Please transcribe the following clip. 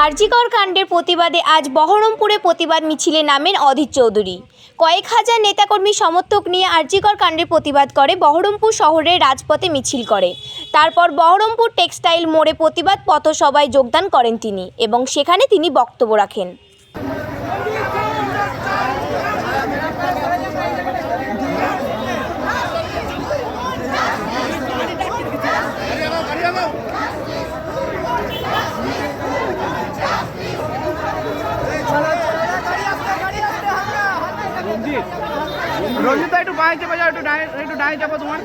আরজিকর কাণ্ডের প্রতিবাদে আজ বহরমপুরে প্রতিবাদ মিছিলে নামেন অধীর চৌধুরী। কয়েক হাজার নেতাকর্মী সমর্থক নিয়ে আরজিকর কাণ্ডের প্রতিবাদ করে বহরমপুর শহরের রাজপথে মিছিল করে। তারপর বহরমপুর টেক্সটাইল মোড়ে প্রতিবাদ পথসভায় যোগদান করেন তিনি এবং সেখানে তিনি বক্তব্য রাখেন। রঞ্জিতা একটু বাঁয়ে চেপে যাও একটু ডায়ে একটু ডায়ে চাপো তোমার।